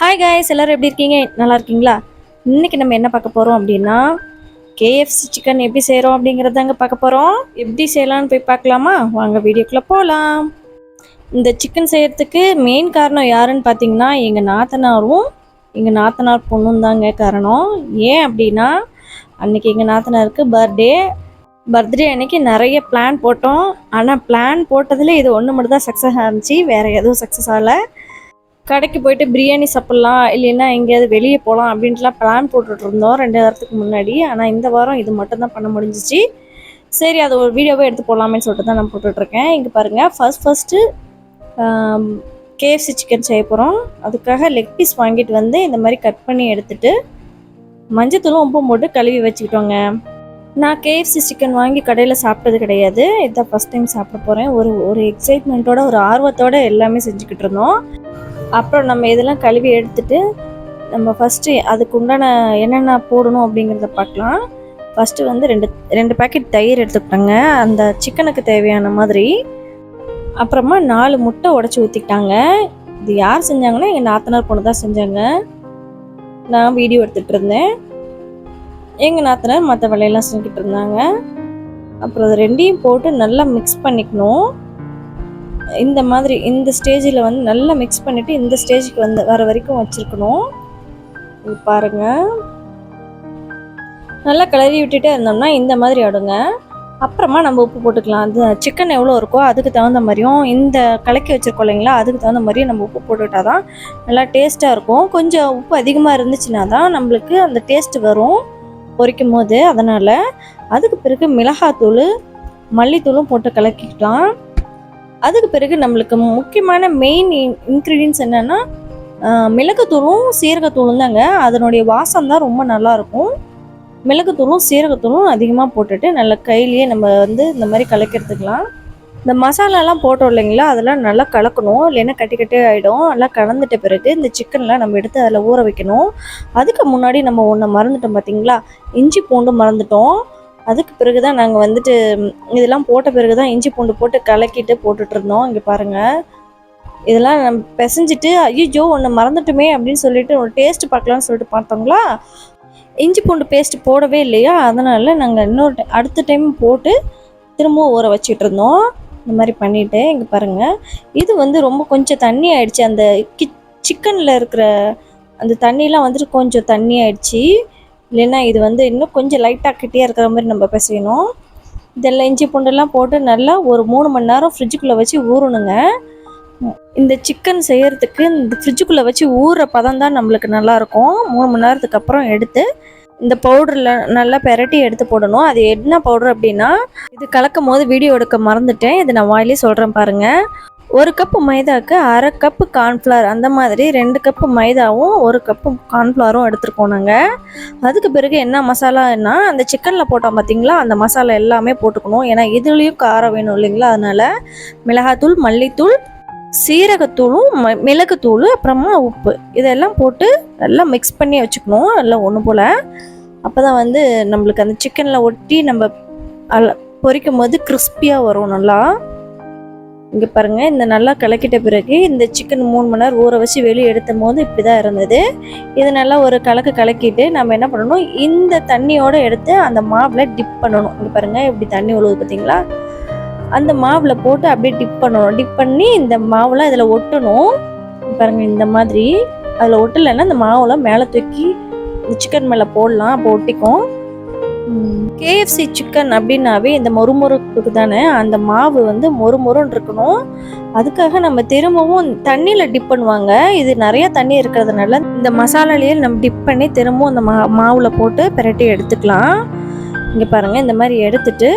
Hi guys எல்லாரும் எப்படி இருக்கீங்க? நல்லா இருக்கீங்களா? இன்றைக்கி நம்ம என்ன பார்க்க போகிறோம் அப்படின்னா கேஎஃப்சி சிக்கன் எப்படி செய்கிறோம் அப்படிங்கிறதாங்க பார்க்க போகிறோம் எப்படி செய்யலாம்னு போய் பார்க்கலாமா? வாங்க வீடியோக்குள்ளே போகலாம் இந்த சிக்கன் செய்கிறதுக்கு மெயின் காரணம் யாருன்னு பார்த்தீங்கன்னா எங்கள் நாத்தனாரும் எங்கள் நாத்தனார் பொண்ணும் தாங்க காரணம். ஏன் அப்படின்னா அன்னைக்கு எங்கள் நாத்தனாருக்கு பர்த்டே பர்த்டே அன்னைக்கு நிறைய பிளான் போட்டோம். ஆனால் பிளான் போட்டதில் இது ஒன்று மட்டும் தான் சக்ஸஸ் ஆகிருந்துச்சி வேறு எதுவும் சக்ஸஸ் ஆகலை. கடைக்கு போயிட்டு பிரியாணி சாப்பிட்லாம் இல்லைன்னா எங்கேயாவது வெளியே போகலாம் அப்படின்ட்டுலாம் பிளான் போட்டுட்டு இருந்தோம் ரெண்டு வாரத்துக்கு முன்னாடி. ஆனால் இந்த வாரம் இது மட்டும்தான் பண்ண முடிஞ்சிச்சு. சரி அது ஒரு வீடியோவே எடுத்து போடலாமேன்னு சொல்லிட்டு தான் நான் போட்டுட்ருக்கேன் இங்கே பாருங்கள் ஃபஸ்ட் ஃபஸ்ட்டு கேஎஃப்சி சிக்கன் செய்ய போகிறோம் அதுக்காக லெக் பீஸ் வாங்கிட்டு வந்து இந்த மாதிரி கட் பண்ணி எடுத்துட்டு மஞ்சத்தூளும் உப்பும் போட்டு கழுவி வச்சுக்கிட்டோங்க. நான் கேஎஃப்சி சிக்கன் வாங்கி கடையில் சாப்பிட்டது கிடையாது. இதான் ஃபஸ்ட் டைம் சாப்பிட போகிறேன் ஒரு ஒரு எக்ஸைட்மெண்ட்டோட ஒரு ஆர்வத்தோட எல்லாமே செஞ்சுக்கிட்டு இருந்தோம். அப்புறம் நம்ம இதெல்லாம் கழுவி எடுத்துட்டு நம்ம ஃபஸ்ட்டு அதுக்கு உண்டான என்னென்ன போடணும் அப்படிங்கிறத பார்க்கலாம். ஃபஸ்ட்டு வந்து ரெண்டு ரெண்டு பேக்கெட் தயிர் எடுத்துக்கிட்டாங்க. அந்த சிக்கனுக்கு தேவையான மாதிரி. அப்புறமா நாலு முட்டை உடச்சி ஊற்றிக்கிட்டாங்க இது யார் செஞ்சாங்கன்னா எங்கள் நாத்தனார் பொண்ணு தான் செஞ்சாங்க. நான் வீடியோ எடுத்துகிட்டு இருந்தேன். எங்கள் நாத்தனார் மற்ற வேலையெல்லாம் செஞ்சுக்கிட்டு இருந்தாங்க. அப்புறம் அது ரெண்டையும் போட்டு நல்லா மிக்ஸ் பண்ணிக்கணும். இந்த மாதிரி இந்த ஸ்டேஜில் வந்து நல்லா மிக்ஸ் பண்ணிவிட்டு இந்த ஸ்டேஜுக்கு வந்து வர வரைக்கும் வச்சுருக்கணும். இது பாருங்கள் நல்லா கிளறி விட்டுட்டே இருந்தோம்னா இந்த மாதிரி ஆடுங்க. அப்புறமா நம்ம உப்பு போட்டுக்கலாம். அது சிக்கன் எவ்வளோ இருக்கோ அதுக்கு தகுந்த மாதிரியும் இந்த கலக்கி வச்சுருக்கோம் இல்லைங்களா அதுக்கு தகுந்த மாதிரியும் நம்ம உப்பு போட்டுக்கிட்டால் தான் நல்லா டேஸ்ட்டாக இருக்கும். கொஞ்சம் உப்பு அதிகமாக இருந்துச்சுன்னா தான் நம்மளுக்கு அந்த டேஸ்ட் வரும் பொரிக்கும் போது. அதனால் அதுக்கு பிறகு மிளகாத்தூள் மல்லித்தூளும் போட்டு கலக்கிக்கலாம். அதுக்கு பிறகு நம்மளுக்கு முக்கியமான மெயின் இன்க்ரீடியன்ஸ் என்னென்னா மிளகுத்தூளும் சீரகத்தூளும் தாங்க. அதனுடைய வாசம் தான் ரொம்ப நல்லாயிருக்கும். மிளகுத்தூளும் சீரகத்தூளும் அதிகமாக போட்டுட்டு நல்லா கையிலேயே நம்ம வந்து இந்த மாதிரி கலக்கிறதுக்கலாம். இந்த மசாலாலாம் போட்டோம் இல்லைங்களா? அதெல்லாம் நல்லா கலக்கணும். இல்லைன்னா கட்டி கட்டி ஆகிடும் நல்லா கலந்துட்ட பிறகு இந்த சிக்கன்லாம் நம்ம எடுத்து அதில் ஊற வைக்கணும். அதுக்கு முன்னாடி நம்ம ஒன்று மறந்துட்டோம் பார்த்தீங்களா இஞ்சி பூண்டு மறந்துட்டோம். அதுக்கு பிறகு தான் நாங்கள் வந்துட்டு இதெல்லாம் போட்ட பிறகு தான் இஞ்சி பூண்டு போட்டு கலக்கிட்டு போட்டுட்ருந்தோம் இங்கே பாருங்கள் இதெல்லாம் நம்ம பிசைஞ்சிட்டு ஐயோ ஒன்று மறந்துட்டுமே அப்படின்னு சொல்லிட்டு ஒரு டேஸ்ட் பார்க்கலாம்னு சொல்லிட்டு பார்த்தோங்களா? இஞ்சி பூண்டு பேஸ்ட் போடவே இல்லையா? அதனால் நாங்கள் இன்னொரு அடுத்த டைம் போட்டு திரும்பவும் ஊற வச்சிட்டு இருந்தோம் இந்த மாதிரி பண்ணிவிட்டு இங்கே பாருங்கள் இது வந்து ரொம்ப கொஞ்சம் தண்ணி ஆயிடுச்சு. அந்த கி சிக்கனில் இருக்கிற அந்த தண்ணிலாம் வந்துட்டு கொஞ்சம் தண்ணி ஆயிடுச்சு. இல்லைன்னா இது வந்து இன்னும் கொஞ்சம் லைட்டாக கிட்டியாக இருக்கிற மாதிரி நம்ம பிசையணும் இதெல்லாம் இஞ்சி பூண்டெல்லாம் போட்டு நல்லா ஒரு மூணு மணி நேரம் ஃப்ரிட்ஜுக்குள்ளே வச்சு ஊறணுங்க. இந்த சிக்கன் செய்கிறதுக்கு இந்த ஃப்ரிட்ஜுக்குள்ளே வச்சு ஊறுற பதம் தான் நம்மளுக்கு நல்லாயிருக்கும் மூணு மணி நேரத்துக்கு அப்புறம் எடுத்து இந்த பவுடரில் நல்லா பெரட்டி எடுத்து போடணும். அது என்ன பவுடர் அப்படின்னா இது கலக்கும் போது வீடியோ எடுக்க மறந்துட்டேன். இது நான் வாயிலே சொல்கிறேன் பாருங்கள் ஒரு கப்பு மைதாவுக்கு அரை கப்பு கார்ன்ஃப்ளவர் அந்த மாதிரி ரெண்டு கப்பு மைதாவும் ஒரு கப்பு கார்ன்ஃப்ளவரும் எடுத்துருக்கோம் நாங்கள் அதுக்கு பிறகு என்ன மசாலான்னா அந்த சிக்கனில் போட்டோம் பார்த்தீங்களா அந்த மசாலா எல்லாமே போட்டுக்கணும். ஏன்னா இதுலேயும் காரம் வேணும் இல்லைங்களா? அதனால் மிளகாத்தூள் மல்லித்தூள் சீரகத்தூளும் ம மிளகுத்தூள் அப்புறமா உப்பு. இதெல்லாம் போட்டு நல்லா மிக்ஸ் பண்ணி வச்சுக்கணும். நல்லா ஒன்று போல். அப்போ தான் வந்து நம்மளுக்கு அந்த சிக்கனில் ஒட்டி நம்ம அல்ல பொரிக்கும் போது கிறிஸ்பியாக வரும் நல்லா. இங்கே பாருங்கள் இந்த நல்லா கலக்கிட்ட பிறகு இந்த சிக்கன் மூணு மணி நேரம் ஊற வச்சு வெளியே எடுத்தும் போது இப்படி தான் இருந்தது. இது நல்லா ஒரு கலக்கு கலக்கிட்டு நம்ம என்ன பண்ணணும்? இந்த தண்ணியோடு எடுத்து அந்த மாவில் டிப் பண்ணணும். இங்கே பாருங்கள் இப்படி தண்ணி உழுவுது பார்த்தீங்களா அந்த மாவில் போட்டு அப்படியே டிப் பண்ணணும். டிப் பண்ணி இந்த மாவுலாம் இதில் ஒட்டணும். பாருங்கள் இந்த மாதிரி. அதில் ஒட்டலைன்னா அந்த மாவுலாம் மேலே தூக்கி சிக்கன் மேலே போடலாம். அப்போ ஒட்டிக்கும். கேஎஃப்சி சிக்கன் அப்படின்னாவே இந்த மொறுமொறுப்புக்கு தானே அந்த மாவு வந்து மொறுமொறுன்னு இருக்கணும். அதுக்காக நம்ம திரும்பவும் தண்ணியில் டிப் பண்ணுவாங்க. இது நிறைய தண்ணி இருக்கிறதுனால இந்த மசாலாலேயே நம்ம டிப் பண்ணி திரும்பவும் அந்த மா மாவில் போட்டு பிரட்டி எடுத்துக்கலாம். இங்கே பாருங்கள் இந்த மாதிரி எடுத்துட்டு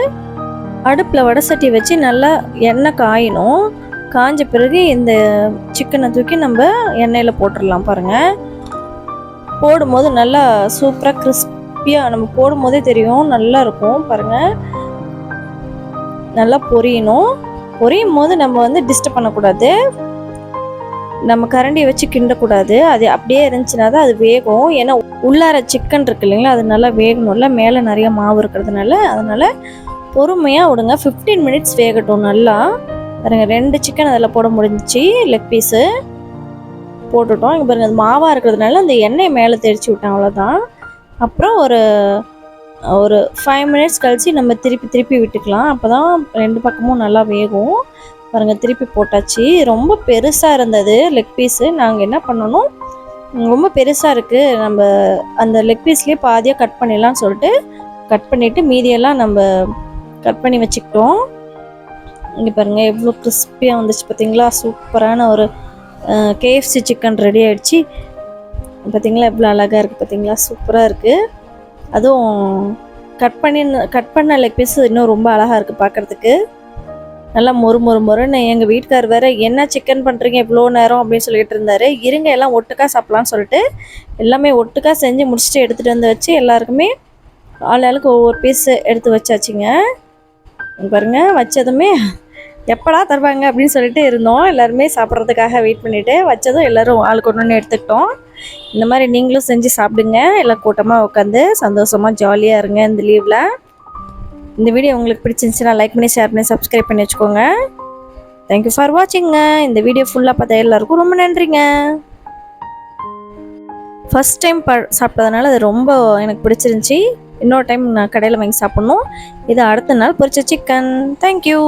அடுப்பில் வடை சட்டி வச்சு நல்லா எண்ணெய் காயணும். காஞ்ச பிறகு இந்த சிக்கனை தூக்கி நம்ம எண்ணெயில் போட்டுடலாம் பாருங்கள் போடும்போது நல்லா சூப்பராக கிறிஸ்பியாக நம்ம போடும்போதே தெரியும். நல்லா இருக்கும். பாருங்கள் நல்லா பொரியணும். பொரியும் போது நம்ம வந்து டிஸ்டர்ப் பண்ணக்கூடாது. நம்ம கரண்டியை வச்சு கிண்டக்கூடாது. அது அப்படியே இருந்துச்சுன்னா தான் அது வேகும். ஏன்னா உள்ளார சிக்கன் இருக்கு இல்லைங்களா அது நல்லா வேகணும்ல. மேலே நிறைய மாவு இருக்கிறதுனால. அதனால் பொறுமையாக விடுங்க. 15 மினிட்ஸ் வேகட்டும் நல்லா. பாருங்க ரெண்டு சிக்கன் அதில் போட முடிஞ்சிச்சு. லெக் பீஸு போட்டுட்டோம். இங்கே பாருங்கள் அது மாவாக இருக்கிறதுனால அந்த எண்ணெயை மேலே தெரிச்சு விட்டேன். அவ்வளோதான் அப்புறம் ஒரு ஒரு ஃபைவ் மினிட்ஸ் கழித்து நம்ம திருப்பி திருப்பி விட்டுக்கலாம். அப்போ தான் ரெண்டு பக்கமும் நல்லா வேகும். பாருங்கள் திருப்பி போட்டாச்சு. ரொம்ப பெருசாக இருந்தது லெக் பீஸு நாங்கள் என்ன பண்ணணும்? ரொம்ப பெருசாக இருக்குது நம்ம அந்த லெக் பீஸ்லேயே பாதியாக கட் பண்ணிடலாம்னு சொல்லிட்டு கட் பண்ணிவிட்டு மீதியெல்லாம் நம்ம கட் பண்ணி வச்சுக்கிட்டோம். இங்கே பாருங்கள் எவ்வளோ கிறிஸ்பியாக வந்துச்சு பார்த்தீங்களா சூப்பரான ஒரு கேஎஃப்சி சிக்கன் ரெடி ஆகிடுச்சு பார்த்தீங்களா எவ்வளோ அழகாக இருக்குது பார்த்தீங்களா சூப்பராக இருக்குது அதுவும் கட் பண்ணி கட் பண்ண லெக் பீஸ் இன்னும் ரொம்ப அழகாக இருக்குது பார்க்குறதுக்கு நல்லா மொறு மொறு மொறுன்னு எங்கள் வீட்டுக்கார் வேறு என்ன சிக்கன் பண்ணுறீங்க இவ்வளோ நேரம் அப்படின்னு சொல்லிட்டு இருந்தார். இருங்க எல்லாம் ஒட்டுக்கா சாப்பிட்லான்னு சொல்லிட்டு எல்லாமே ஒட்டுக்கா செஞ்சு முடிச்சுட்டு எடுத்துகிட்டு வந்து வச்சு எல்லாருக்குமே ஆள் ஆளுக்கு ஒவ்வொரு பீஸ் எடுத்து வச்சாச்சுங்க. பாருங்கள் வச்சதுமே எப்படா தருவாங்க அப்படின்னு சொல்லிட்டு இருந்தோம். எல்லாருமே சாப்பிட்றதுக்காக வெயிட் பண்ணிவிட்டு வச்சதும் எல்லோரும் ஆளுக்கு ஒன்று ஒன்று எடுத்துக்கிட்டோம். இந்த மாதிரி நீங்களும் செஞ்சு சாப்பிடுங்க. எல்லாம் கூட்டமாக உட்காந்து சந்தோஷமாக ஜாலியாக இருங்க இந்த லீவில் இந்த வீடியோ உங்களுக்கு பிடிச்சிருந்துச்சுன்னா லைக் பண்ணி ஷேர் பண்ணி சப்ஸ்கிரைப் பண்ணி வச்சுக்கோங்க. தேங்க்யூ ஃபார் வாட்சிங்க இந்த வீடியோ ஃபுல்லாக பார்த்தா எல்லாருக்கும் ரொம்ப நன்றிங்க. ஃபஸ்ட் டைம் ப சாப்பிட்டதுனால அது ரொம்ப எனக்கு பிடிச்சிருந்துச்சி. இன்னொரு டைம் நான் கடையில் வாங்கி சாப்பிட்ணும். இது அடுத்த நாள் பொரிச்ச சிக்கன் தேங்க்யூ